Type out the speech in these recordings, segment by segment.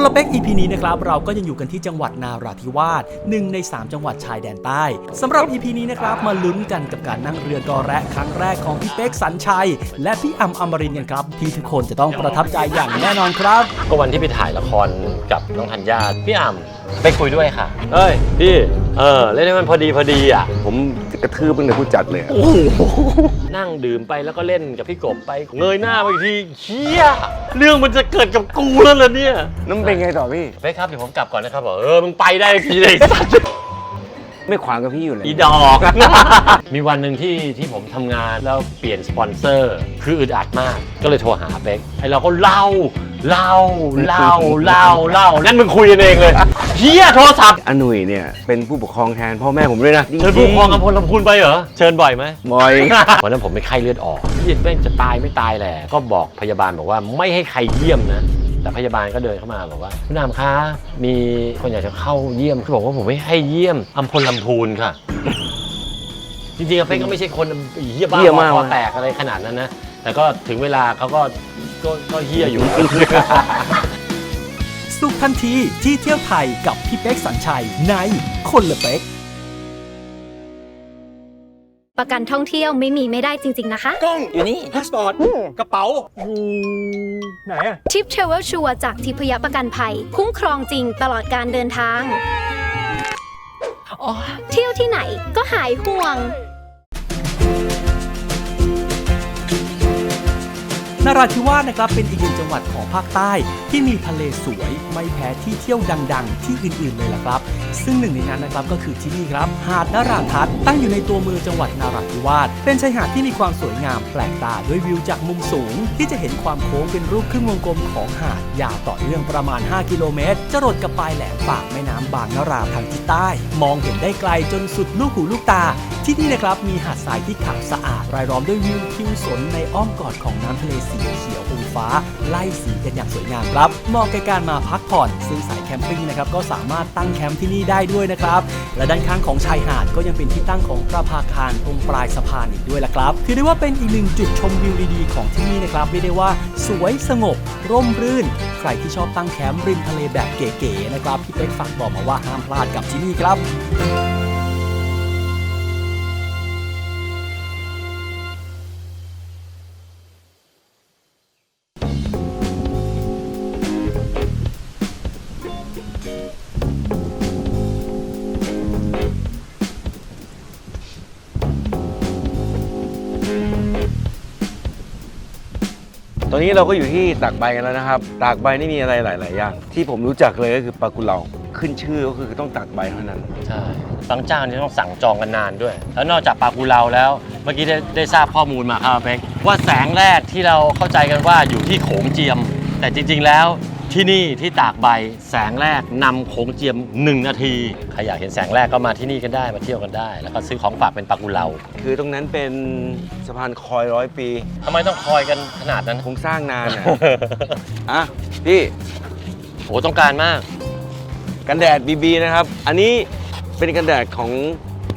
คนละเป๊ก EP นี้นะครับเราก็ยังอยู่กันที่จังหวัดนาราธิวาสหนึ่งใน 3 จังหวัดชายแดนใต้สำหรับ EP นี้นะครับมาลุ้นกันกับการนั่งเรือกอแระครั้งแรกของพี่เป๊กสัญชัย และพี่อัมอมรินทร์กันครับ ที่ทุกคนจะต้องประทับใจอย่างแน่นอนครับ ก็วันที่ไปถ่ายละครกับน้องธัญญาพี่อ่ำไปคุยด้วยค่ะ เอ้ย พี่ เออเล่นให้มันพอดีพอดีอะ ผม กระทืบมึงเลยผู้จัดเลยอะนั่งดื่มไปแล้วก็เล่นกับพี่กบไป เงยหน้าไปอีกทีเฮียเรื่องมันจะเกิดกับกูแล้วเหรอเนี่ยนั่นเป็นไงต่อพี่ไปครับเดี๋ยวผมกลับก่อนนะครับบอกเออมึงไปได้ทีเลยสัตว์ ไม่ขวางกับพี่อยู่เลย อีดอก มีวันหนึ่งที่ที่ผมทำงานแล้วเปลี่ยนสปอนเซอร์ คืออึดอัดมาก ก็เลยโทรหาเป๊กไอเราก็เล่า เล่า เล่า เล่า เล่า นั่นมึงคุยกันเองเลยเฮียโทรศัพท์อาหนุ่ยเนี่ยเป็นผู้ปกครองแทนพ่อแม่ผมด้วยนะเชิญผู้ปกครองกำพลลำพูนไปเหรอ เชิญบ่อยไหม บอย วันนั้นผมไม่ไข้เลือดออกพี่แม่งจะตายไม่ตายแหละ ก็บอกพยาบาลบอกว่าไม่ให้ใครเยี่ยมนะ แต่พยาบาลก็เดินเข้ามาบอกว่าคุณนามคะมีคนอยากจะเข้าเยี่ยมเขาบอกว่าผมไม่ให้เยี่ยมอำพลลำพูนค่ะ จริงๆอะเป้ก็ไม่ใช่คนเฮี้ยบ้าเหี้ยมาก คอว่ะแตกอะไรขนาดนั้นนะ แต่ก็ถึงเวลาเขาก็ก็ก็เฮี้ยอยู่ สุขทันทีที่เที่ยวไทยกับพี่เป๊กสัญชัยในคนละเป๊ก ประกันท่องเที่ยวไม่มีไม่ได้จริง ๆ นะคะ กล้องอยู่นี่พาสปอร์ตกระเป๋าไหนอะทิปเทรเวลชัวร์จากทิพยประกันภัย คุ้มครองจริงตลอดการเดินทาง เที่ยวที่ไหนก็หายห่วง นราธิวาสนะครับเป็นอีกหนึ่งจังหวัดของภาคใต้ ที่มีทะเลสวยไม่แพ้ที่เที่ยวดัง ๆ ที่อื่น ๆ เลยล่ะครับ ซึ่งหนึ่งในนั้นนะครับก็คือที่นี่ครับ หาดนราทัศน์ตั้งอยู่ในตัวเมืองจังหวัดนราธิวาสเป็นชายหาดที่มีความสวยงามแปลกตาด้วยวิวจากมุมสูง ที่จะเห็นความโค้งเป็นรูปครึ่งวงกลมของหาดยาวต่อเนื่องประมาณ 5 กิโลเมตรจรดกับปลายแหลมปากแม่น้ำบางนราทางทิศใต้ มองเห็นได้ไกลจนสุดลูกหูลูกตา ที่นี่นะครับมีหาดทรายที่ขาวสะอาดรายล้อมด้วยวิวทิวสนในอ้อมกอดของน้ำทะเลสีเขียวอมฟ้า ไล่สีกันอย่างสวยงามครับเหมาะแก่การมาพักผ่อน ซึ่งสายแคมปิ้งนะครับก็สามารถตั้งแคมป์ที่นี่ได้ด้วยนะครับและด้านข้างของชายหาดก็ยังเป็นที่ตั้งของประภาคารตรงปลายสะพานอีกด้วยละครับถือได้ว่าเป็นอีกหนึ่งจุดชมวิวดีๆของที่นี่นะครับเรียกได้ว่าสวยสงบ ร่มรื่น ใครที่ชอบตั้งแคมป์ริมทะเลแบบเก๋ๆนะครับพี่เป๊กฝากบอกมาว่าห้ามพลาดกับที่นี่ครับ อนนี้เราก็อยู่ที่ตากใบกันแล้วนะครับ ตากใบนี่มีอะไรหลาย ๆ อย่าง ที่ผมรู้จักเลยก็คือปลากุเลาขึ้นชื่อก็คือต้องตากใบเท่านั้น ใช่บางเจ้านี่ต้องสั่งจองกันนานด้วย แล้วนอกจากปลากุเลาแล้ว เมื่อกี้ได้ได้ทราบข้อมูลมาครับเพ็กว่าแสงแรกที่เราเข้าใจกันว่าอยู่ที่โขงเจียม แต่จริง ๆ แล้ว ที่นี่ที่ตากใบแสงแรกนำโขงเจียม 1 นาทีใครอยากเห็นแสงแรกก็มาที่นี่กันได้มาเที่ยวกันได้ แล้วก็ซื้อของฝากเป็นปลากุเลาคือตรงนั้นเป็นสะพานคอยร้อยปีทำไมต้องคอยกันขนาดนั้น คงสร้างนานอะอะพี่โหต้องการมาก กันแดดบีบีนะครับ อันนี้เป็นกันแดดของ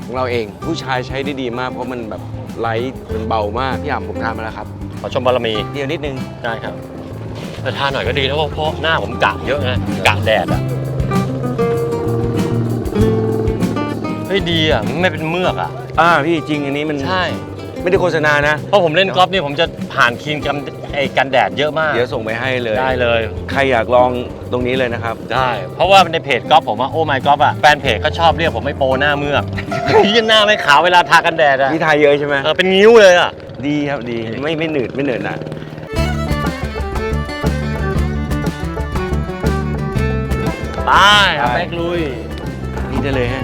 ของเราเอง ผู้ชายใช้ได้ดีมากเพราะมันแบบไลท์มันเบามากพี่อ่ำผมทานมาแล้วครับ ขอชมบารมีเดียวนิดนึง ได้ครับ แต่ทานหน่อยก็ดีนะเพราะเพราะหน้าผมกะเยอะไงกะแดดอะเฮ้ยดีอะมันไม่เป็นเมือกอะอ่าพี่จริงอันนี้มันใช่ไม่ได้โฆษณานะเพราะผมเล่นกอล์ฟเนี่ยผมจะผ่านครีมกันไอ้กันแดดเยอะมาก เดี๋ยวส่งไปให้เลยได้เลย ใครอยากลองตรงนี้เลยนะครับ ได้ เพราะว่าในเพจกอล์ฟผมว่าโอ้ไม่กอล์ฟอะแฟนเพจเขาชอบเรียกผมไม่โปรหน้าเมือกยี่หน้าไม่ขาวเวลาทากันแดดอะพี่ทายเยอะใช่ไหมเออเป็นงิ้วเลยอะดีครับดีไม่ไม่หนืดไม่เหนืดหนะ ไปเอาแบกลุยนี่ได้เลยฮะ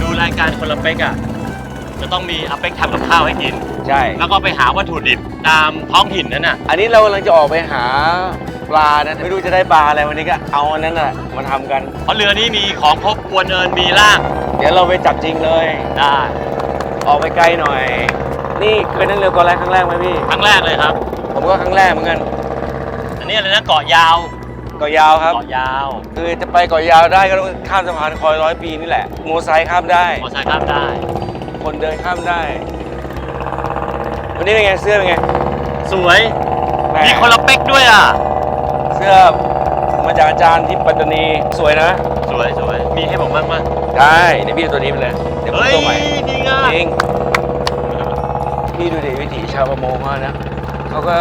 ดูรายการคนละเป๊กอะ จะต้องมีอาเป็กทำกับข้าวให้กิน ใช่ แล้วก็ไปหาวัตถุดิบตามท้องถิ่นนั่นน่ะ อันนี้เรากำลังจะออกไปหาปลานะไม่รู้จะได้ปลาอะไรวันนี้ก็เอาอันนั้นแหละมาทำกัน เพราะเรือนี้มีของครบกวนเอิญมีล่างเดี๋ยวเราไปจับจริงเลย ได้ ออกไปไกลหน่อย นี่เคยนั่งเรือกอแรกครั้งแรกไหมพี่ ครั้งแรกเลยครับ ผมก็ครั้งแรกเหมือนกัน อันนี้อะไรนะเกาะยาวเเกาะยาวครับ เกาะยาวคือจะไปเกาะยาวได้ก็ต้องข้ามสะพานคอยร้อยปีนี่แหละโมอไซค์ข้ามได้ มอเตอร์ไซค์ข้ามได้ คนเดินข้ามได้ วันนี้เป็นไงเสื้อเป็นไงสวย แหมีคนละเป๊กด้วยอะ เสื้อมาจากอาจารย์ที่ปัตตานีสวยนะ สวยสวย มีให้ผมบ้างมั้ยได้เดี๋ยวพี่เอาตัวนี้ไปเลยเดี๋ยวผมเฮ้ยตัวใหม่ดีงามจริงพี่ดูดิวิถีชาวประมงเขานะเขาก็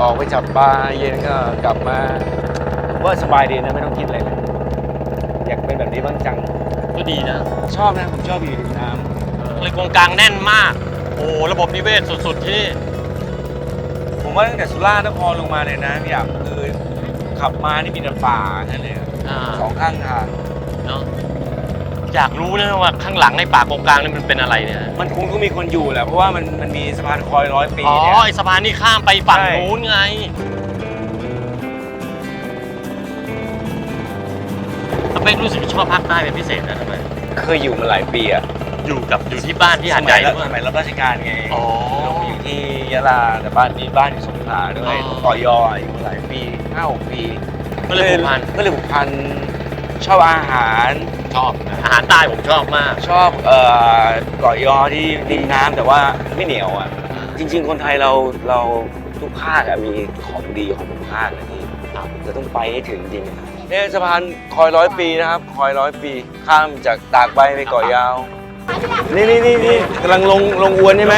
ออกไปจับปลาเย็นก็กลับมาผมว่าสบายดีนะไม่ต้องคิดอะไรเลยอยากเป็นแบบนี้บ้างจัง ก็ดีนะชอบนะผมชอบอยู่ริมน้เลยกงกลางแน่นมาก โอ้ระบบนิเวศสุดๆที่นี่ำผมว่าตั้งแต่สุราษฎร์นครลงมาเลยนะพี่อยากคือขับมานี่มีแต่ป่าแค่นั้นเลยอ่า สองข้างทาง เนาะอยากรู้นะว่าข้างหลังในป่ากงกลางนี่มันเป็นอะไรเนี่ยมันคงต้องมีคนอยู่แหละเพราะว่ามันมันมีสะพานคอยร้อยปีอ๋อเนี่ย ไอสะพานนี่ข้ามไปฝั่งใช่ นู้นไง สเปครู้สึกชอบภาคใต้เป็นพิเศษนะทำไมเคยอยู่มาหลายปีอะอยู่กับอยู่ที่บ้านที่หาดสใหมัญ่ยด้รัวยสมัยรับราชการไงอ๋อเราไปอยู่ที่ยะลาแต่บ้านนี้บ้านอยู่สงขลาด้วยอ๋อ ต่อยออยู่มาหลายปีห้าหกปีก็เลยผูกพัน ก็เลยผูกพัน ชอบอาหาร ชอบนะอาหารใต้ผมชอบมาก ชอบเอ่อเกาะยอที่ริมน้ำแต่ว่าไม่เหนียวอะ จริง ๆ คนไทยเราเราทุกภาคอะมีของดีของทุกภาคนะพี่เราต้องไปให้ถึงจริงๆเนี่ยสะพานคอยร้อยปีนะครับ คอยร้อยปี ข้ามจากตากใบไปเกาะยาว นี่นี่นี่นี่กำลังลงลงอวนใช่ไหม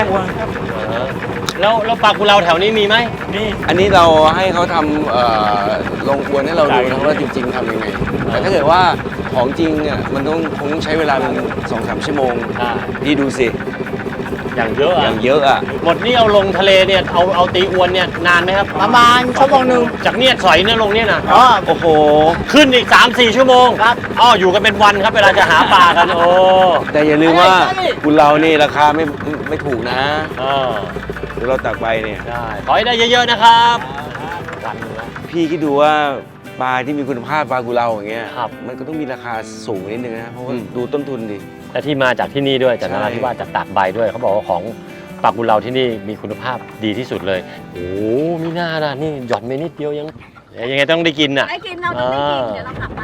แล้วแล้วปลากุเลาแถวนี้มีไหมมีอันนี้เราให้เขาทำเอ่อลงอวนให้เราดูนะว่าจริงๆทำยังไง แต่ถ้าเกิดว่าของจริงเนี่ยมันต้องคงใช้เวลาเป็นสองสามชั่วโมงอ่าพี่ดูสิอย่างเยอะออะย่างเยอะอะหมดนี่เอาลงทะเลเนี่ยเอาเอาตีอวนเนี่ยนานไหมครับ ประมาณชั่วโมงหนึ่งจากเนี่ยสอยเนี่ยลงเนี่ยนะอ๋อ โอ้โห ขึ้นอีก 3 4 ชั่วโมงครับ อ๋ออยู่กันเป็นวันครับเวลาจะหาปลากันโอ้แต่อย่าลืมว่าคุณเรานี่ราคาไม่ไม่ถูกนะเออเดี๋ยวเราตักใบเนี่ยใช่ขอให้ได้เยอะๆนะครับวันหนึงละพี่คิดดูว่า ปลาที่มีคุณภาพปลากุเลาอย่างเงี้ยครับมันก็ต้องมีราคาสูงนิดนึงนะเพราะว่าอืม ดูต้นทุนดิแต่ที่มาจากที่นี่ด้วยจากใช่นราธิวาสจากตากใบด้วยเขาบอกว่าของปลากุเลาที่นี่มีคุณภาพดีที่สุดเลยโอ้มีหน้าละนี่หย่อนไปนิดเดียวยังยังไงต้องได้กินน่ะ ได้กินเราต้องได้กิน เดี๋ยวเรากลับไป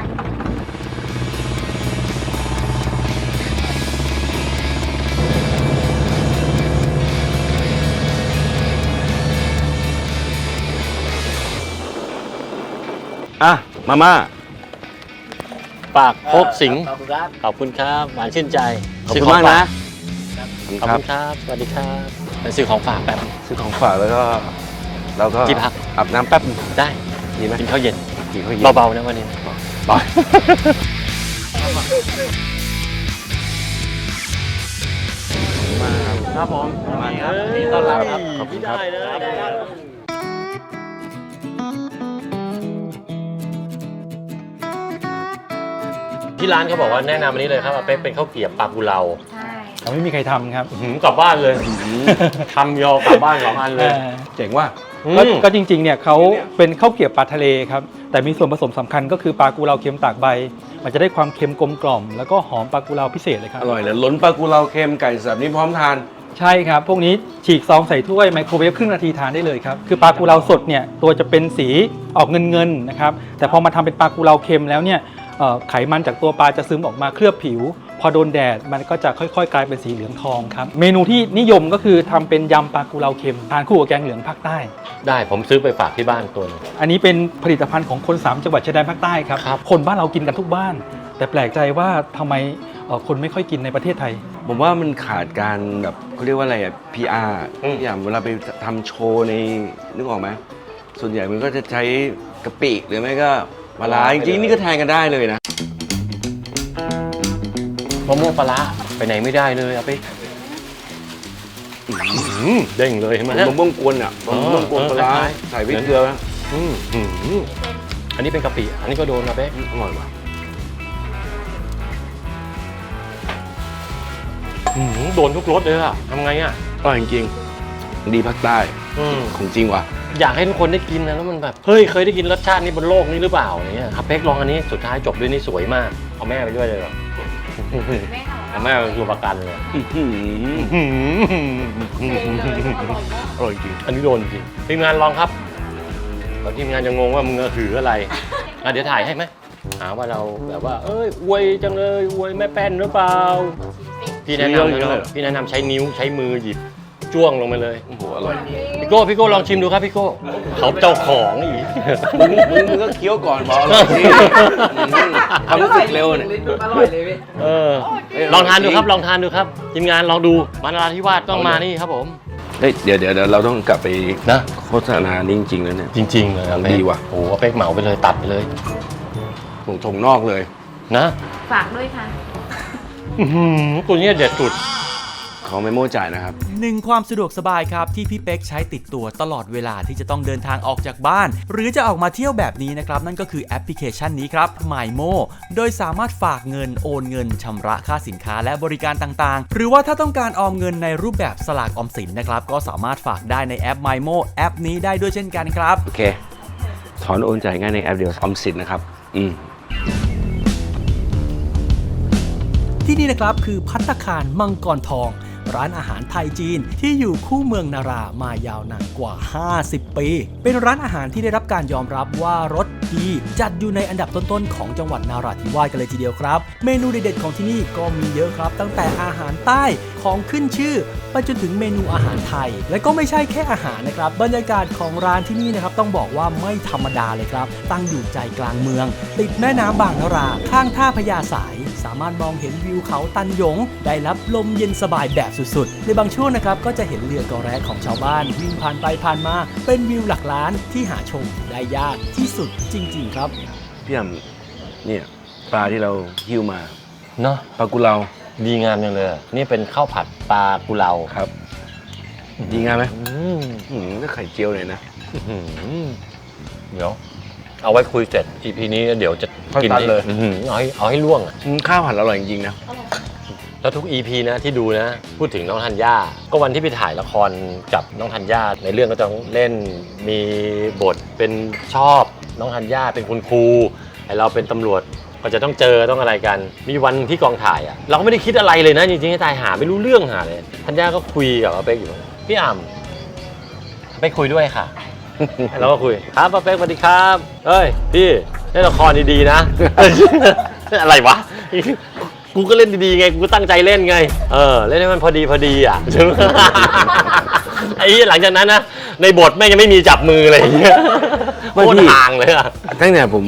อะ มาม่า ปากโคกสิงขอบคุณครับขอบคุณครับหวานชื่นใจขอบคุณมากนะ ขอบคุณครับ สวัสดีครับไปซื้อของฝากแป๊บซื้อของฝากแล้วก็เราก็ที่พักอาบน้ำแป๊บนึงได้ดีไหมกินข้าวเย็นกินข้าวเย็นเบาๆนะวันนี้ไปมาครับครับผมมาครับยินดีต้อนรับครับขอบคุณครับ ที่ร้านเขาบอกว่าแนะนำอันนี้เลยครับว่าเป็นเป็นข้าวเกรี๊ยวปลากุเลาใช่ เราไม่มีใครทำครับอื้อหือกลับบ้านเลยทำยอกลับบ้านสองอันเลยเจ๋งว่ะก็อืม ก็จริงๆเนี่ยเขาเป็นข้าวเกรี๊ยวปลาทะเลครับ แต่มีส่วนผสมสำคัญก็คือปลากุเลาเค็มตากใบ มันจะได้ความเค็มกลมกล่อม แล้วก็หอมปลากุเลาพิเศษเลยครับ อร่อยเลยล้นปลากุเลาเค็มไก่สับนี่พร้อมทาน ใช่ครับ พวกนี้ฉีกซองใส่ถ้วยไมโครเวฟครึ่งนาทีทานได้เลยครับ คือปลากุเลาสดเนี่ยตัวจะเป็นสีออกเงินๆนะครับ แต่พอมาทำเป็นปลากุเลาเค็มแล้วเนี่ยเอ่อ ไขมันจากตัวปลาจะซึมออกมาเคลือบผิว พอโดนแดดมันก็จะค่อยๆ กลายเป็นสีเหลืองทองครับ เมนูที่นิยมก็คือทำเป็นยำปลากุเลาเค็มทานคู่กับแกงเหลืองภาคใต้ ได้ผมซื้อไปฝากที่บ้านตัวหนึงอันนี้เป็นผลิตภัณฑ์ของคนสามจังหวัดชายแดนภาคใต้ครับครับคนบ้านเรากินกันทุกบ้าน แต่แปลกใจว่าทำไมเอ่อคนไม่ค่อยกินในประเทศไทย ผมว่ามันขาดการแบบเขาเรียกว่าอะไรอะ PR อย่างเวลาไปทำโชว์ในนึกออกไหมส่วนใหญ่มันก็จะใช้กะปิหรือไม่ก็ ปลาร้าจริงๆนี่ก็แทนกันได้เลยนะ มะม่วงปลาร้าไปไหนไม่ได้เลยเอาไปอื้อหือเด้งเลยเห็นไหมมะม่วงกวนอะเออมะม่วงกวนปลาร้าเออใส่พริกเกลือไหมอืมอื้อหืออันนี้เป็นกะปิอันนี้ก็โดนนะเป๊อร่อยว่ะอื้อหือโดนทุกรสเลยอะทำไงอะอร่อยจริงๆดีภาคใต้ อืม ของจริงว่ะ อยากให้ทุกคนได้กินนะแล้วมันแบบเฮ้ยเคยได้กินรสชาตินี้บนโลกนี้หรือเปล่าอย่างเงี้ยครับเป๊กลองอันนี้สุดท้ายจบด้วยนี่สวยมากเอาแม่ไปด้วยเลยเหรอเอาแม่ไปดูประกันเลยอื้อหืออร่อยจริงอันนี้โดนจริงทีมงานลองครับแล้วทีมงานจะงงว่ามึงถืออะไรอะเดี๋ยวถ่ายให้ไหมหาว่าเราแบบว่า เอ้ยอวยจังเลยอวยแม่แป้นหรือเปล่า พี่แนะนำนะพี่แนะนำใช้นิ้วใช้มือหยิบ จ้วงลงไปเลยโอ้โหอร่อยพี่โก้พี่โก้ลองชิมดูครับพี่โก้เขาเจ้าของอีก มึงมึงมึงก็เคี้ยวก่อนบอกอร่อยสิอืมความรู้สึกเร็วเนี่ยเออลองทานดูครับลองทานดูครับทีมงานลองดูมานาราธิวาสต้องมานี่ครับผม เฮ้ยเดี๋ยวเดี๋ยวเดี๋ยวเราต้องกลับไปนะ โฆษณานี่จริงๆแล้วเนี่ย จริง ๆ เลยอะเป๊กดีว่ะ โอ้โหเอาเป๊กเหมาไปเลยตัดไปเลยผมทงนอกเลย นะฝากด้วยค่ะ อื้อหือตัวเนี้ยเด็ดสุด ของเมโมจ่ายนะครับ หนึ่งความสะดวกสบายครับ ที่พี่เป๊กใช้ติดตัวตลอดเวลาที่จะต้องเดินทางออกจากบ้าน หรือจะออกมาเที่ยวแบบนี้นะครับ นั่นก็คือแอปพลิเคชันนี้ครับ MyMo โดยสามารถฝากเงินโอนเงินชำระค่าสินค้าและบริการต่างๆ หรือว่าถ้าต้องการออมเงินในรูปแบบสลากออมสินนะครับก็สามารถฝากได้ในแอป MyMo แอปนี้ได้ด้วยเช่นกันครับ โอเค ถอนโอนจ่ายง่ายในแอปเดียวออมสินนะครับ อืม ที่นี่นะครับคือพัตตาคารมังกรทอง ร้านอาหารไทยจีนที่อยู่คู่เมืองนารามายาวนานกว่า 50 ปี เป็นร้านอาหารที่ได้รับการยอมรับว่ารสดีจัดอยู่ในอันดับต้นๆของจังหวัดนาราธิวาสกันเลยทีเดียวครับ เมนูเด็ดๆของที่นี่ก็มีเยอะครับ ตั้งแต่อาหารใต้ของขึ้นชื่อ ไปจนถึงเมนูอาหารไทย และก็ไม่ใช่แค่อาหารนะครับ บรรยากาศของร้านที่นี่นะครับต้องบอกว่าไม่ธรรมดาเลยครับ ตั้งอยู่ใจกลางเมือง ติดแม่น้ำบางนารา ข้างท่าพญาสาย สามารถมองเห็นวิวเขาตันหยง ได้รับลมเย็นสบายแบบสุดๆ ในบางช่วงนะครับก็จะเห็นเรือกอแรของชาวบ้าน วิ่งผ่านไปผ่านมา เป็นวิวหลักล้านที่หาชมได้ยากที่สุดจริง ๆ ครับพี่อ่ำเนี่ยปลาที่เราหิ้วมาเนาะปลากุเลา ดีงามจังเลยอะนี่เป็นข้าวผัดปลากุเลาครับ ดีงามไหมอืมอืมก็ไข่เจียวเลยนะ อื้อหือเดี๋ยว เอาไว้คุยเสร็จ EP นี้เดี๋ยวจะค่อยกินตัดเลย อื้อหือเอาให้เอาให้ล่วงอะอืมข้าวผัดอร่อยจริงๆนะ แล้วทุก EP นะที่ดูนะ พูดถึงน้องธัญญาก็วันที่ไปถ่ายละครกับน้องธัญญาในเรื่องก็ต้องเล่นมีบทเป็นชอบน้องธัญญาเป็นคุณครูไอเราเป็นตำรวจ ก็จะต้องเจอต้องอะไรกัน มีวันที่กองถ่ายอะเราก็ไม่ได้คิดอะไรเลยนะจริงๆให้ตายหาไม่รู้เรื่องหาเลยธัญญาก็คุยกับอาเป๊กอยู่พี่อ่ำไปคุยด้วยค่ะเราก็คุยครับป้าเป๊กสวัสดีครับเฮ้ยพี่เล่นละครดีๆนะ อะไรวะกูก็เล่นดีๆไง กูตั้งใจเล่นไง เออ เล่นให้มันพอดีพอดีอะใช่ไหมไอ้หลังจากนั้นนะ ในบทแม่งยังไม่มีจับมือเลยเงี้ย โคตรพี่ห่างเลยอะตั้งแต่ผม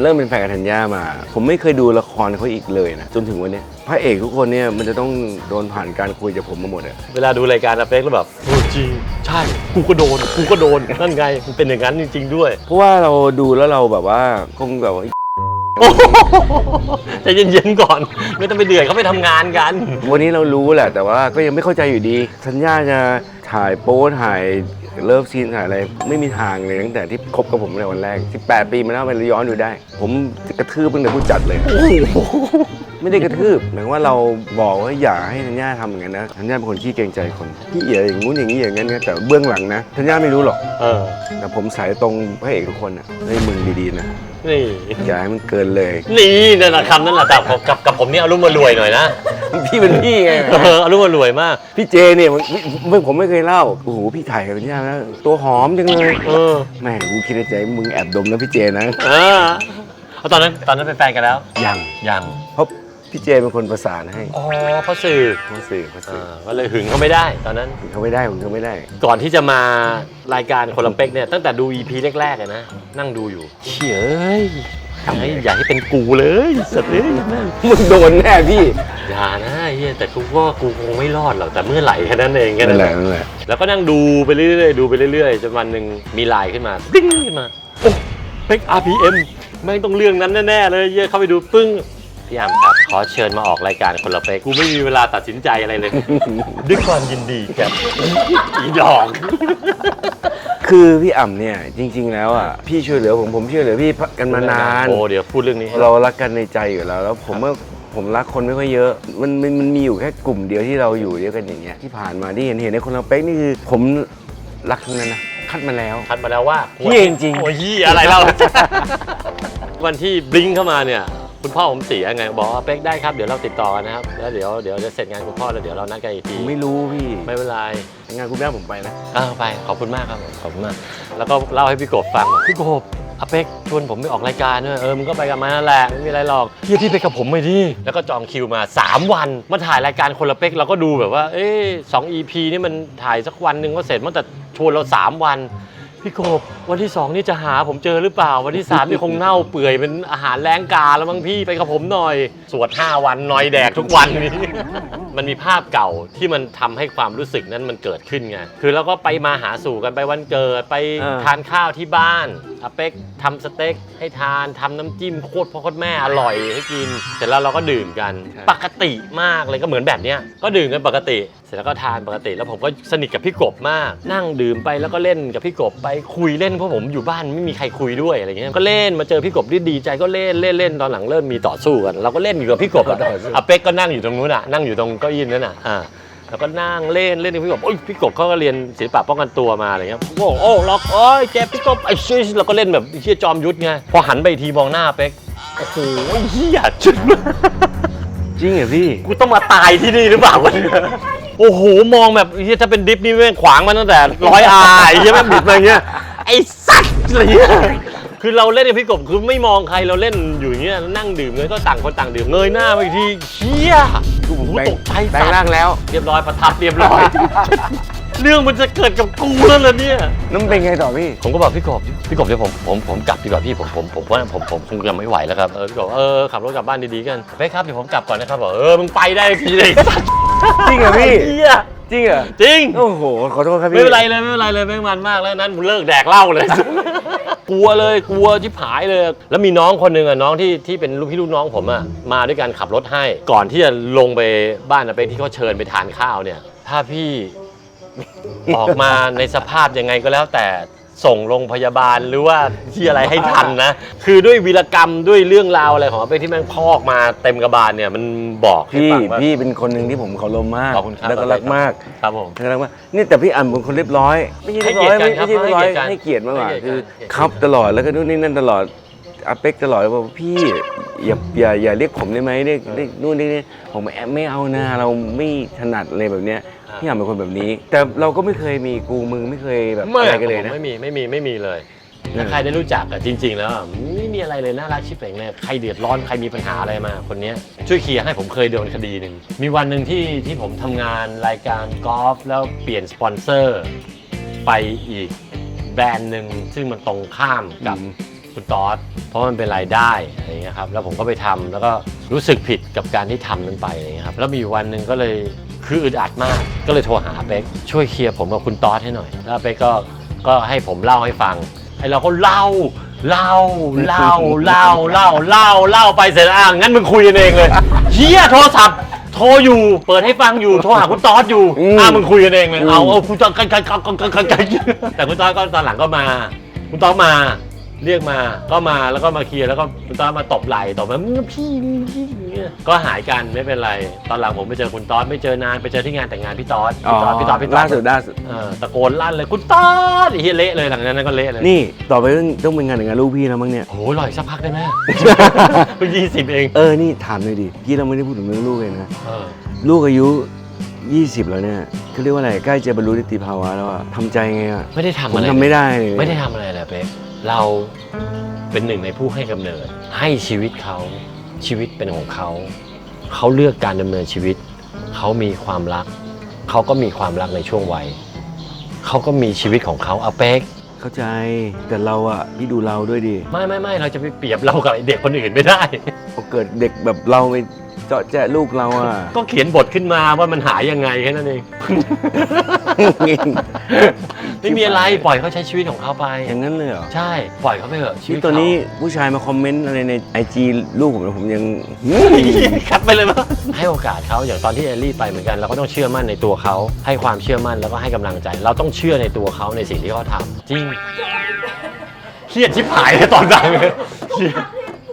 เริ่มเป็นแฟนกับธัญญามา ผมไม่เคยดูละครเขาอีกเลยนะจนถึงวันเนี้ยพระเอกทุกคนเนี่ยมันจะต้องโดนผ่านการคุยจากผมมาหมดอะเวลาดูรายการอาเป๊กแล้วแบบโอ้จริง ใช่ กูก็โดน กูก็โดน นั่นไง มันเป็นอย่างนั้นจริง ๆ ด้วย เพราะว่าเราดูแล้วเราแบบว่าคงแบบว่า โอ้โหใจเย็นๆก่อน ไม่ต้องไปเดือดเขาไปทำงานกัน วันนี้เรารู้แหละ แต่ว่าก็ยังไม่เข้าใจอยู่ดีธัญญาจะถ่ายโป๊ถ่าย เลิฟซีนถ่ายอะไรไม่มีทางเลยตั้งแต่ที่คบกับผมในวันแรก 18 ปีมาแล้วมันย้อนดูได้ ผมกระทืบตั้งแต่ผู้จัดเลย ไม่ได้กระทืบหมายความว่าเราบอกว่าอย่าให้ธัญญาทำอย่างนั้นนะธัญญาเป็นคนขี้เกรงใจคนพี่อย่าอย่างงู้นอย่างนี้อย่างนั้นนะแต่เบื้องหลังนะธัญญาไม่รู้หรอกเออ แต่ผมสายตรงพระเอกทุกคนอะให้ยมึงดีๆนะนี่ อย่าให้มันเกินเลย นี่นั่นแหละคำนั่นแหละแต่กับกับกับผมนี่อารมณ์มารวยหน่อยนะ พี่เป็นพี่ไง เอออารมณ์มารวยมาก พี่เจเนี่ยมันไม่ผมไม่เคยเล่าโอ้โหพี่ถ่ายกับธัญญาแล้วตัวหอมจังเลยเออแม่งกูคิดในใจมึงแอบดมนะพี่เจนะ เออเอาตอนนั้นตอนนั้นเป็นแฟนกันแล้ว ยังยัง เพราะ พี่เจเป็นคนประสานให้อ๋อเพราะสื่อเขาสื่อเขาสื่ออ่าก็เลยหึงเขาไม่ได้ตอนนั้น เขาไม่ได้ผมเขาไม่ได้ ก่อนที่จะมารายการคนลำเป็กเนี่ยตั้งแต่ดู EP แรกๆอะนะ นั่งดูอยู่เฉยไอ้ยอย่าให้เป็นกูเลยสัตว์เลยแม่งมึงโดนแน่พี่อย่านะไอ้เฮียแต่กูว่ากูคงไม่รอดหรอกแต่เมื่อไหร่แค่นั้นเองแค่นั่นั้นนแหแหละละนั่นแหละแล้วก็นั่งดูไปเรื่อยๆดูไปเรื่อยๆจนวันหนึ่งมีไลน์ขึ้นมาดิ้งขึ้นมาโอ้เป็ก RPM ไม่งต้องเรื่องนั้นแน่ๆเลยเหี้ยเข้าไปดูปึ้ง พี่ยามครับ ขอเชิญมาออกรายการคนละเป็กกูไม่มีเวลาตัดสินใจอะไรเลย ด้วยความยินดีครับอีดอก คือพี่อ่ำเนี่ยจริง ๆ แล้วอะพี่ช่วยเหลือผมผมช่วยเหลือพี่กันมานาน โอ้เดี๋ยวพูดเรื่องนี้ให้เรารักกันในใจอยู่แล้วแล้วผมว่าผมรักคนไม่ค่อยเยอะมันมันมันมีอยู่แค่กลุ่มเดียวที่เราอยู่ด้วยกันอย่างเงี้ยที่ผ่านมาที่เห็นเห็นในคนเราเป๊กนี่คือ ผมรักทั้งนั้นนะคัดมาแล้ว คัดมาแล้วว่าเหี้ยจริงๆ โอ้ยเหี้ยอะไรเรา วันที่บลิงก์เข้ามาเนี่ย คุณพ่อผมเสียไงบอกว่าเป๊กได้ครับเดี๋ยวเราติดต่อกันนะครับแล้วเดี๋ยวเดี๋ยวจะเสร็จงานคุณพ่อแล้วเดี๋ยวเรานัดกันอีกผทีมไม่รู้พี่ ไม่เป็นไรงานคุณแม่ผมไปนะอ้าวไปขอบคุณมากครับผมขอบคุณมาก แล้วก็เล่าให้พี่กบฟังบอกพี่กบอาเป็กชวนผมไปออกรายการด้วยเออมึงก็ไปกับมันนั่นแหละไม่มีอะไรหรอกเฮียพี่ไปกับผมไปดิแล้วก็จองคิวมา 3 วันมาถ่ายรายการคนละเป็กเราก็ดูแบบว่า เอ๊ะสอง EP นี่มันถ่ายสักวันหนึ่งก็เสร็จมันแต่ชวนเรา 3 วัน พี่กบ วันที่2นี่จะหาผมเจอหรือเปล่า วันที่3นี่คงเน่าเปื่อยเป็นอาหารแรงกาแล้วมั้งพี่ไปกับผมหน่อย สวด 5 วันนอยแดกทุกวันนี่มันมีภาพเก่าที่มันทำให้ความรู้สึกนั้นมันเกิดขึ้นไงคือเราก็ไปมาหาสู่กันไปวันเกิดไปเออทานข้าวที่บ้านอาเป็กทำสเต็กให้ทานทำน้ำจิ้มโคตรพ่อโคตรแม่อร่อยให้กินเสร็จแล้วเราก็ดื่มกัน ปกติมากเลยก็เหมือนแบบเนี้ยก็ดื่มกันปกติ เสร็จแล้วก็ทานปกติ แล้วผมก็สนิทกับพี่กบมาก นั่งดื่มไปแล้วก็เล่นกับพี่กบไปคุยเล่นเพราะผมอยู่บ้านไม่มีใครคุยด้วยอะไรเงี้ยก็เล่นมาเจอพี่กบดีดีใจก็เล่นเล่นเล่นตอนหลังเริ่มมีต่อสู้กันเราก็เล่นอยู่กับพี่กบอะอาเป็กก็นั่งอยู่ตรงนู้นอะนั่งอยู่ตรงเก้าอี้นั่นอะอ่าแล้วก็นั่งเล่นเล่นกับพี่กบโอ้ยพี่กบเขาก็เรียนศิลปะป้องกันตัวมาอะไรเงี้ยโอ้โหโอ้ล็อกโอ้ยเจ็บพี่กบไอ้ชิเราก็เล่นแบบไอ้เชี่ยจอมยุทธไงพอหันไปอีกทีมองหน้าเป๊กโอ้โหเฮียจุดจริงเหรอพี่กูต้องมาตายที่นี่หรือเปล่าวะเนี่ยโอ้โหมองแบบเฮียถ้าเป็นดิฟนี่แม่งขวางมาตั้งแต่ร้อยอาไอ้เฮียแม่งบิดมาอย่างเงี้ย ไอ้สัตว์อะไรเงี้ยคือเราเล่นกับพี่กบคือไม่มองใครเราเล่นอยู่อย่างเงี้ยนั่งดื่มเลยก็ต่างคนต่างดื่มเงยหน้าไปอีกทีเฮียโอ้โหตกใจแปลสังตว์ร่างแล้ว เรียบร้อยประทับเรียบร้อย เรื่องมันจะเกิดกับกูแล้วเหรอเนี่ย น้ำเป็นไงต่อพี่ ผมก็บอกพี่กบพี่กบเดี๋ยวผมผมผมกลับดีกว่าพี่ผมผมผมว่าผมผมคงจะไม่ไหวแล้วครับเออพี่กบเออขับรถกลับบ้านดีๆกันเฮ้ยครับเดี๋ยวผมกลับก่อนนะครับบอกเออมึงไปได้ทีเลยจริงเหรอพี่เหี้ย จริงเหรอจริง โอ้โหขอโทษครับพี่ไม่เป็นไรเลยไม่เป็นไรเลยไม่มันมากแล้วนั้นผมเลิกแดกเหล้าเลย กลัวเลยกลัวที่ผายเลย แล้วมีน้องคนหนึ่งอะน้องที่ที่เป็นลูกพี่ลูกน้องผมอะมาด้วยกันขับรถให้ ก่อนที่จะลงไปบ้านนะไปที่เขาเชิญไปทานข้าวเนี่ย ถ้าพี่ออกมาในสภาพยังไงก็แล้วแต่ ส่งโรงพยาบาลหรือว่าที่อะไรให้ทันนะ คือด้วยวีรกรรมด้วยเรื่องราวอะไรของอาเป้ที่แม่งพอกมาเต็มกระบาลเนี่ยมันบอกให้พี่ฟังว่า พี่เป็นคนหนึ่งที่ผมเคารพมากขอบคุณครับแล้วก็รักมากครับผมแล้วก็รักมากนี่แต่พี่อ่านเป็นคนเรียบร้อยไม่ใช่เรียบร้อยให้ไม่เกียรติกันใช่เรียบร้อยครับให้ให้เกีเกียยรรติติมากกว่าให้เกีคืยอรติครับตลอดแล้วก็นู่นนี่นั่นตลอดอาเป็กตลอดบอกพี่อย่าอย่าอย่าเรียกผมได้ไหมเรียกเรียกนู่นนี่นี่ผมไม่ไม่เอานะเราไม่ถนัดอะไรแบบเนี้ย พี่อ่านเป็นคนแบบนี้ แต่เราก็ไม่เคยมีกูมึงไม่เคยแบบไม่อะไรกันเลยผมนะ ไม่มีไม่มีไม่มีเลยเออถ้าใครได้รู้จักอะจริง ๆ แล้วอะไม่มีอะไรเลยน่ารักชิบเป่งเลยใครเดือดร้อนใครมีปัญหาอะไรมาคนเนี้ยช่วยเคลียร์ให้ผมเคยโดนคดีหนึ่งมีวันหนึ่งที่ที่ผมทำงานรายการกอล์ฟแล้วเปลี่ยนสปอนเซอร์ ไปอีกแบรนด์หนึ่งซึ่งมันตรงข้ามกับอืมคุณตอสเพราะมันเป็นรายได้อะไรเงี้ยครับแล้วผมก็ไปทำแล้วก็รู้สึกผิดกับการที่ทำนั้นไปอะไรเงี้ยครับแล้วมีอยู่วันหนึ่งก็เลย คืออึดอัดมากก็เลยโทรหาเป๊กช่วยเคลียร์ผมกับคุณตอสให้หน่อยแล้วเป๊กก็ก็ให้ผมเล่าให้ฟังไอเราก็เล่าเล่าเล่าเล่าเล่าเล่าเล่าไปเสร็จแล้วอะงั้นมึงคุยกันเองเลยเฮียโทรศัพท์โทรอยู่ เปิดให้ฟังอยู่ โทรหาคุณตอสอยู่อืมอะมึงคุยกันเองเลยอืมเอาเอาคุณตอสกันกันกันกันกันกันแต่คุณตอสก็ตอนหลังก็มา คุณตอสมา เรียกมาก็มาแล้วก็มาเคลียร์แล้วก็คุณต้อมาตบไหล่ตบมามึงพี่พี่เงี้ยก็หายกันไม่เป็นไร ตอนหลังผมไปเจอคุณต้อไม่เจอนานไปเจอที่งานแต่งงานพี่ตอสอ๋อพี่ตอพี่ต้อพี่ต้อล่าสุดล่าสุดเออตะโกนลั่นเลยคุณตอสไอ้เฮียเละเลยหลังจากนั้นก็เละเลยนี่ต่อไปต้องต้องเป็นงานแต่งงานลูกพี่แล้วมั้งเนี่ยโอ้โหหล่อยสักพักได้ไหมเพิ่งยี่สิบเองเออนี่ถามเลยดิพี่เราไม่ได้พูดถึงเรื่องลูกเลยนะเออลูกอายุ20 แล้วเนี่ยเขาเรียกว่าอะไรใกล้จะบรรลุนิติภาวะแล้วอะทำใจไงอะไม่ได้ทำอะไรทำไม่ได้เลยไม่ได้ทำอะไรเลยเป๊กเราเป็นหนึ่งในผู้ให้กำเนิด ให้ชีวิตเขาชีวิตเป็นของเขา เขาเลือกการดำเนินชีวิต เขามีความรัก เขาก็มีความรักในช่วงวัย เขาก็มีชีวิตของเขาเอาเป๊กเข้าใจแต่เราอะพี่ดูเราด้วยดิไม่ไม่ไม่เราจะไปเปรียบเรากับไอ้เด็กคนอื่นไม่ได้ พอเกิดเด็กแบบเราไป เจาะแจะลูกเราอะก็เขียนบทขึ้นมาว่ามันหายยังไงแค่นั้นเอง ไม่มีอะไรปล่อยเขาใช้ชีวิตของเขาไป อย่างนั้นเลยเหรอใช่ ปล่อยเขาไปเถอะชีวินี่ตตัวเขานี้ผู้ชายมาคอมเมนต์อะไรในไอจีลูกผมนะผมยัง คัดไปเลยมั้ยให้โอกาสเขาอย่างตอนที่เอลลี่ไปเหมือนกันเราก็ต้องเชื่อมั่นในตัวเขาให้ความเชื่อมั่นแล้วก็ให้กำลังใจ เราต้องเชื่อในตัวเขาในสิ่งที่เขาทำจริงเครียดชิบหายเลยตอนดังเลยเครียด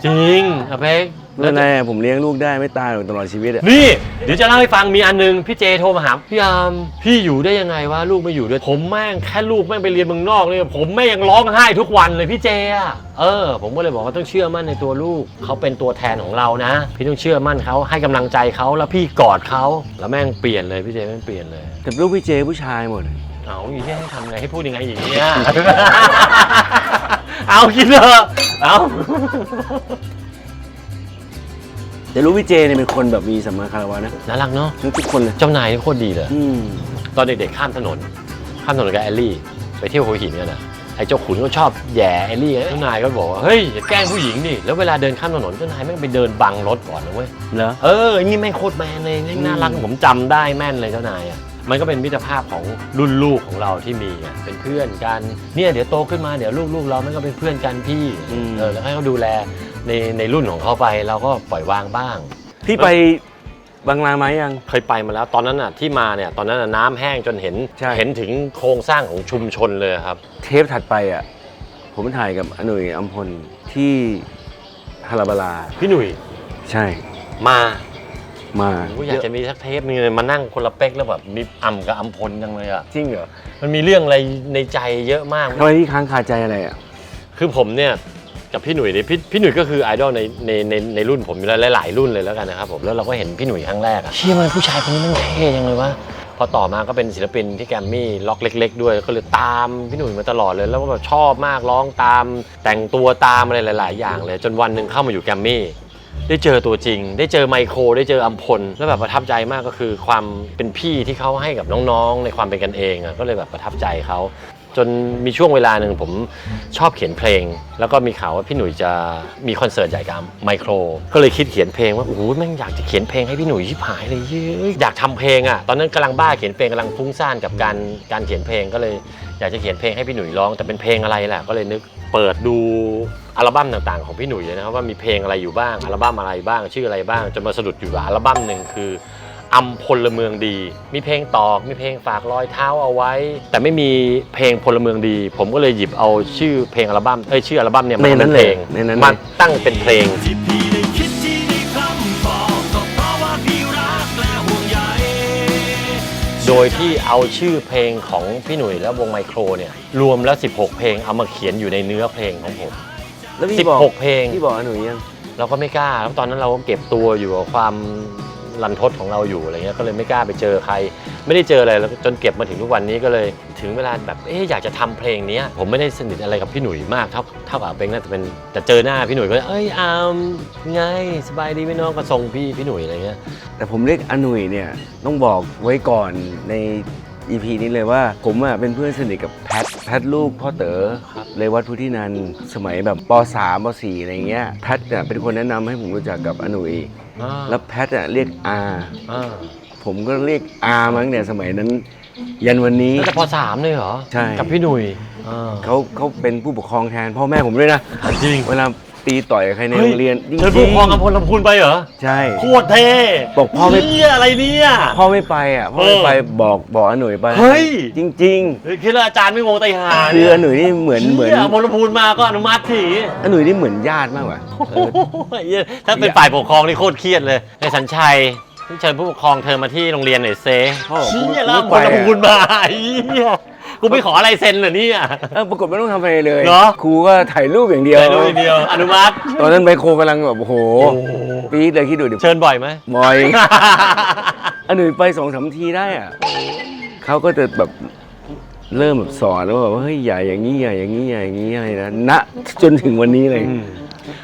จริงอะเป๊ก ไม่เป็นไรอะผมเลี้ยงลูกได้ไม่ตายหรอกตลอดชีวิตอะนี่ เดี๋ยวจะเล่าให้ฟังมีอันนึงพี่เจโทรมาหาพี่ยามพี่อยู่ได้ยังไงวะลูกไม่อยู่ด้วยผมแม่งแค่ลูกแม่งไปเรียนเมืองนอกเลยผมแม่งยังร้องไห้ทุกวันเลยพี่เจอะเออ ผมก็เลยบอกว่าต้องเชื่อมั่นในตัวลูกเขาเป็นตัวแทนของเรานะ พี่ต้องเชื่อมั่นเขาให้กำลังใจเขาแล้วพี่กอดเขาแล้วแม่งเปลี่ยนเลยพี่เจแม่งเปลี่ยนเลย แต่ลูกพี่เจผู้ชายหมดเอาอย่างนี้ให้ทำไงให้พูดยังไงอย่างเงี้ย เอากินเถอะเอา แต่รู้พี่เจเนี่ยเป็นคนแบบมีสัมมาคารวะนะน่ารักเนาะทุกคนเลยเจ้านายนี่โคตรดีเลย อืมตอนเด็กๆข้ามถนน ข้ามถนนกับแอลลี่ ไปเที่ยวหัวหินกันนะไอ้เจ้าขุนก็ชอบแหย่แอลลี่เจ้านายก็บอกว่าเฮ้ยอย่าแกล้งผู้หญิงดิแล้วเวลาเดินข้ามถนนเจ้านายแม่งไปเดินบังรถก่อนนะเว้ยเหรอ เออนี่ไม่งโคตรแมนเลยนี่น่ารักผมจำได้แม่นเลยเจ้านายอะมันก็เป็นมิตรภาพของรุ่นลูกของเราที่มีอะเป็นเพื่อนกันเนี่ยเดี๋ยวโตขึ้นมาเดี๋ยวลูกๆเรามันก็เป็นเพื่อนกันพี่อืม เออแล้วให้เขาดูแล ในในรุ่นของเขาไปเราก็ปล่อยวางบ้าง พี่ไปบางนาไหมยัง เคยไปมาแล้วตอนนั้นอะที่มาเนี่ยตอนนั้นน่ะน้ำแห้งจนเห็นใช่ เห็นถึงโครงสร้างของชุมชนเลยครับ เทปถัดไปอะ ผมถ่ายกับอหนุ่ยอัมพลที่ฮาราบาลา พี่หนุ่ยใช่มามาโอ้ยอยากจะมีสักเทปนึงเลยมานั่งคนละเป๊กแล้วแบบมีอ่ำกับอัมพลจังเลยอะจริงเหรอมันมีเรื่องอะไรในใจเยอะมาก ทำไมพี่ค้างคาใจอะไรอะ คือผมเนี่ย กับพี่หนุ่ยเนี่ยพี่พี่หนุ่ยก็คือไอดอลในในในในรุ่นผมอยู่แล้วหลายๆรุ่นเลยแล้วกันนะครับผมแล้วเราก็เห็นพี่หนุ่ยครั้งแรกอะเชี่ยมันผู้ชายคนนี้มันเท่ยังเลยวะพอต่อมาก็เป็นศิลปินที่แกรมมี่ล็อกเล็ก ๆ ด้วยก็เลยตามพี่หนุ่ยมาตลอดเลย แล้วก็แบบชอบมากร้องตามแต่งตัวตามอะไรหลาย ๆ อย่างเลย จนวันหนึ่งเข้ามาอยู่แกรมมี่ได้เจอตัวจริง ได้เจอไมโคร ได้เจออัมพล แล้วแบบประทับใจมากก็คือความเป็นพี่ที่เขาให้กับน้องๆ ในความเป็นกันเองอะก็เลยแบบประทับใจเขา จนมีช่วงเวลาหนึ่งผมชอบเขียนเพลง แล้วก็มีข่าวว่าพี่หนุ่ยจะมีคอนเสิร์ตใหญ่กับไมโคร ก็เลยคิดเขียนเพลงว่าโอ้โหแม่งอยากจะเขียนเพลงให้พี่หนุ่ยชิบหายเลยเย้ยอยากทำเพลงอะตอนนั้นกำลังบ้าเขียนเพลงกำลังฟุ้งซ่านกับการการเขียนเพลงก็เลยอยากจะเขียนเพลงให้พี่หนุ่ยร้องแต่เป็นเพลงอะไรแหละก็เลยนึกเปิดดูอัลบั้มต่างๆ ของพี่หนุ่ยนะครับว่ามีเพลงอะไรอยู่บ้างอัลบั้มอะไรบ้างชื่ออะไรบ้างจนมาสะดุดอยู่อัลบั้มหนึ่งคือ อำพลเมืองดี มีเพลงตอก มีเพลงฝากรอยเท้าเอาไว้ แต่ไม่มีเพลงพลเมืองดี ผมก็เลยหยิบเอาชื่อเพลงอัลบั้มเอ้ยชื่ออัลบั้มเนี่ยมาในนั้นเป็นเพลงเลยในนั้นมาเลยตั้งเป็นเพลงที่พี่ได้คิดที่ได้คำบอกก็เพราะว่าพี่รักและห่วงใยโดยที่เอาชื่อเพลงของพี่หนุ่ยและวงไมโครเนี่ยรวมแล้ว 16 เพลงเอามาเขียนอยู่ในเนื้อเพลงของผมแล้วพี่บอก16 เพลงพี่บอกอหนุ่ยยังเราก็ไม่กล้าแล้วตอนนั้นเราก็เก็บตัวอยู่กับความ รันทดของเราอยู่อะไรเงี้ยก็เลยไม่กล้าไปเจอใคร ไม่ได้เจออะไรแล้วจนเก็บมาถึงทุกวันนี้ก็เลยถึงเวลาแบบเอ๊ะอยากจะทำเพลงนี้ผมไม่ได้สนิทอะไรกับพี่หนุ่ยมากเท่าเท่ากับเป็งน่าจะเป็นแต่เจอหน้าพี่หนุ่ยก็เอ้ยอามไงสบายดีไหมน้องก็ส่งพี่พี่หนุ่ยอะไรเงี้ยแต่ผมเรียกอหนุ่ยเนี่ยต้องบอกไว้ก่อนใน EP นี้เลยว่าผมอะเป็นเพื่อนสนิทกับแพทแพทลูกพ่อเต๋อเลวัตพุทธินันสมัยแบบป .3 ป .4 อะไรเงี้ยแพทเนี่ยเป็นคนแนะนำให้ผมรู้จักกับอนุย แล้วแพทอะเรียกอาอ่าผมก็เรียกอามาตั้งแต่สมัยนั้น ยันวันนี้แล้วแต่พอสามเลยเหรอ ใช่ กับพี่หนุ่ยอ่า เขาเขาเป็นผู้ปกครองแทนพ่อแม่ผมด้วยนะ จริง เวลา ตีต่อยกับใครในโรงเรียนจริงเชิญๆผู้ปกครองอำพลลำพูนไปเหรอใช่ โคตรเท่บอกพ่อไม่ เหี้ยอะไรเนี่ย พ่อไม่ไปอะพ่อไม่ไปบอกบอกอหนุ่ยไปเฮ้ย จริง เฮ้ยคิดว่าอาจารย์ไม่งงไตหาๆ คืออหนุ่ยนี่เหมือนเหมือนชี่ยพลพูนมาก็อนุมัติทีอหนุ่ยนี่เหมือนญาติมากกว่าเออ เหี้ยถ้าเป็นฝ่ายปกครองนี่โคตรเครียดเลยไอ้สัญชัยเชิญผู้ปกครองเธอมาที่โรงเรียนหน่อยเซพ่อผมเชี่ยไม่แล้วไปพลอะพูนมาไอ้เหี้ย กูไม่ขออะไรเซ็นเหรอเนี่ย เออปรากฏไม่ต้องทำอะไรเลยเหรอ ครูก็ถ่ายรูปอย่างเดียวแต่รู้อย่างเดียว อนุมัติ ตอนนั้นไมโครกำลังแบบโอ้โหโอ้โหปี๊ดเลยคิดดูดิเชิญบ่อยไหม มอยอหนุ่ยไปสองสามทีได้อะเขาก็จะแบบเริ่มแบบสอนแล้วแบบว่าเฮ้ยอย่าอย่างนี้อย่าอย่างนี้อย่าอย่างนี้อะไรนะณจนถึงวันนี้เลย อืม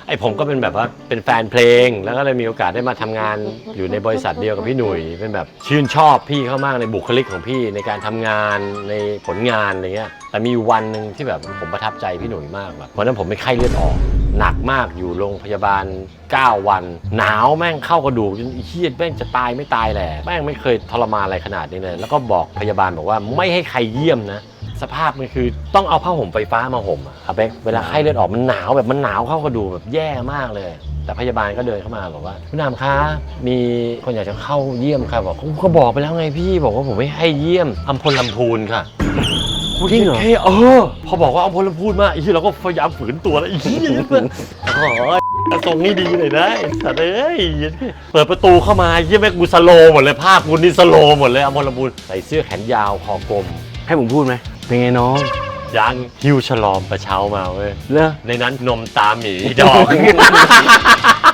ไอผมก็เป็นแบบว่าเป็นแฟนเพลง แล้วก็เลยมีโอกาสได้มาทำงานอยู่ในบริษัทเดียวกับพี่หนุ่ยเป็นแบบชื่นชอบพี่เขามากในบุคลิกของพี่ในการทำงานในผลงานอะไรเงี้ยแต่มีอยู่วันหนึ่งที่แบบผมประทับใจพี่หนุ่ยมากแบบเพราะนั้นผมไม่ไข้เลือดออก หนักมากอยู่โรงพยาบาล 9 วัน หนาวแม่งเข้ากระดูกจนไอ้เฮียแม่งจะตายไม่ตายแหละแม่งไม่เคยทรมานอะไรขนาดนี้เลยแล้วก็บอกพยาบาลบอกว่าไม่ให้ใครเยี่ยมนะ สภาพมันคือต้องเอาผ้าห่มไฟฟ้ามาห่มอะครับเบ๊กเวลาไข้เลือดออกมันหนาวแบบมันหนาวเข้ากระดูกแบบแย่มากเลย แต่พยาบาลก็เดินเข้ามาบอกว่าคุณนามคะมีคนอยากจะเข้าเยี่ยมค่ะบอกก็บอกไปแล้วไงพี่บอกว่าผมไม่ให้เยี่ยมอัมพลลำพูนค่ะ จริงเหรอแค่เออ พอบอกว่าอัมพลลำพูนมาไอ้ที่เราก็พยายามฝืนตัวแล้วไอ้ที่เพื่อนขอทรงนี้ดีหน่อยนะไอ้สัตว์เอ้ยเปิดประตูเข้ามาเยี่ยแม่งกูสโลว์หมดเลยภาพกูนี่สโลว์หมดเลยอัมพลลำพูนใส่เสื้อแขนยาวคอกลมให้ผมพูดไหม เป็นไงน้อง ยังฮิวฉลอมประเช้ามาเว้ยเลอในนั้นนมตาหมีดอก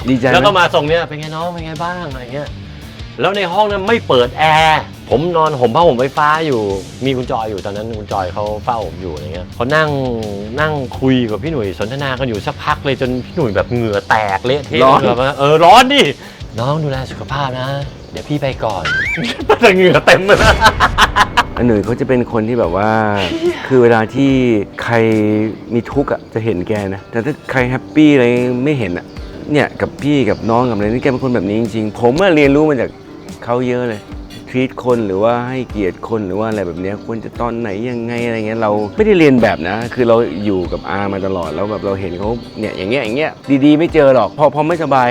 ดีใจไหแล้วก็มาส่งเนี่ยเป็นไงน้องเป็นไงบ้างอะไรเงี้ยแล้วในห้องนั้นไม่เปิดแอร์ผมนอนห่มผ้าห่มไฟฟ้าอยู่ มีคุณจอยอยู่ตอนนั้นคุณจอยเขาเฝ้าผมอยู่อะไรเงี้ยเขานั่งนั่งคุยกับพี่หนุ่ยสนทนากันอยู่สักพักเลยจนพี่หนุ่ยแบบเหงื่อแตกเละเทะร้อน แบบว่าเออร้อนดิน้องดูแลสุขภาพนะ เดี๋ยวพี่ไปก่อน แต่เหงื่อเต็มเลยนะ อันหนึ่งเขาจะเป็นคนที่แบบว่า คือเวลาที่ใครมีทุกข์อะจะเห็นแกนะ แต่ถ้าใครแฮปปี้อะไรไม่เห็นอะเนี่ยกับพี่กับน้องกับอะไรนี่แกเป็นคนแบบนี้จริงๆ ผมอะเรียนรู้มาจากเขาเยอะเลยทรีตคนหรือว่าให้เกียรติคนหรือว่าอะไรแบบเนี้ยควรจะตอนไหนยังไงอะไรเงี้ยเราไม่ได้เรียนแบบนะ คือเราอยู่กับอามาตลอดแล้วแบบเราเห็นเขาเนี่ยอย่างเงี้ยอย่างเงี้ยดีๆ ไม่เจอหรอกพอพอไม่สบาย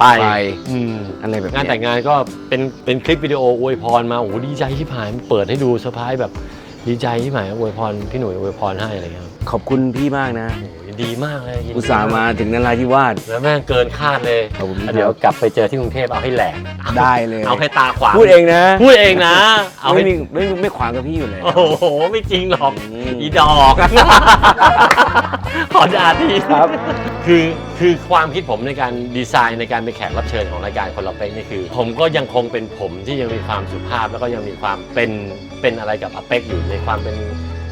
ไปไปอืมอะไรแบบงานเนี้แต่ยงงานก็เป็นเป็นคลิปวิดีโออวยพรมาโอ้โหดีใจที่ผ่านเปิดให้ดูเซอร์ไพรส์แบบดีใจที่ผ่านอวยพรพี่หนุ่ยอวยพรให้อะไรเงี้ยครับขอบคุณพี่มากนะ โอ้โหดีมากเลยยินดีอุตส่าห์มาถึงนราธิวาส แล้วแม่งเกินคาดเลยขอบคุณครับ เดี๋ยวกลับไปเจอที่กรุงเทพเอาให้แหลกได้เลยเอาให้ตาขวางพูดเองนะพูดเองนะ เอาให้ไม่มีไม่ไม่ไม่ขวางกับพี่อยู่แล้วโอ้โหไม่จริงหรอกอืม อีดอก ขอด่าที ครับ คือคือความคิดผมในการดีไซน์ในการเป็นแขกรับเชิญของรายการคนเราเป็นนี่คือ ผมก็ยังคงเป็นผมที่ยังมีความสุภาพ แล้วก็ยังมีความเป็นเป็นอะไรกับอาเป็กอยู่ในความเป็น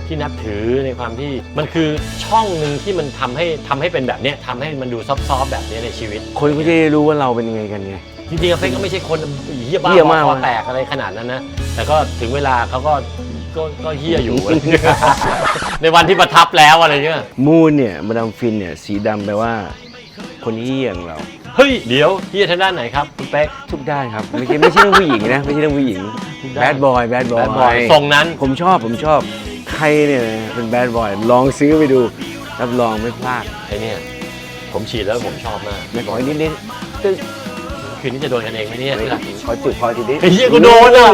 ที่นับถือในความที่มันคือช่องหนึ่งที่มันทำให้ทำให้เป็นแบบเนี้ยทำให้มันดูซอฟต์ๆแบบเนี้ยในชีวิต คนก็จะได้รู้ว่าเราเป็นยังไงกันไง จริงๆอาเป็กก็ไม่ใช่คนเฮี้ยบ้าเหี้ยมาก คอนะแตกอะไรขนาดนั้นนะแต่ก็ถึงเวลาเขาก็ ก็ก็เฮี้ยอยู่ ในวันที่ประทับแล้วอะไรเงี้ยมูนเนี่ยมาดามฟินเนี่ยสีดำแปลว่า คนเหี้ยของเรา เฮ้ยเดี๋ยวเฮี้ยทางด้านไหนครับคุณเป๊ก ทุกด้านครับไม่ใช่ไม่ใช่เรื่องผู้หญิงนะไม่ใช่เรื่องผู้หญิงทุกด้านแบดบอยแบดบอแบดบอยยทรงนั้น ผมชอบผมชอบใครเนี่ยเป็นแบดบอยลองซื้อไปดูรับรองไม่พลาดไอเนี่ยผมฉีดแล้วผมชอบมากไม่ขออีกนิดนิดตึ๊กคืนนี้จะโดนกันเองไหมเนี่ยที่รักขอจุดพอทีนี้ไอ้เหี้ยกูโดนอะ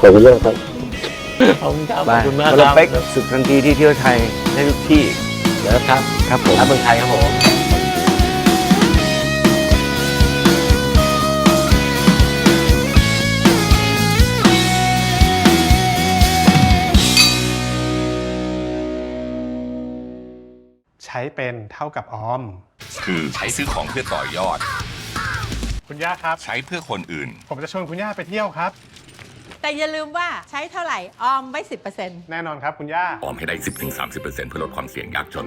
ขอบคุณมากครับ ขอบคุณครับไปขอบคุณมากคนคละรับเป๊กสุดทันทีที่เที่ยวไทยได้ทุกที่เดี๋ยวครับครับผม รับเมืองไทยครับผม ใช้เป็นเท่ากับออม คือใช้ซื้อของเพื่อต่อยอด คุณย่าครับ ใช้เพื่อคนอื่น ผมจะชวนคุณย่าไปเที่ยวครับ แต่อย่าลืมว่าใช้เท่าไหร่ออมไว้ 10%แน่นอนครับคุณย่า ออมให้ได้ 10-30%เพื่อลดความเสี่ยงยากจน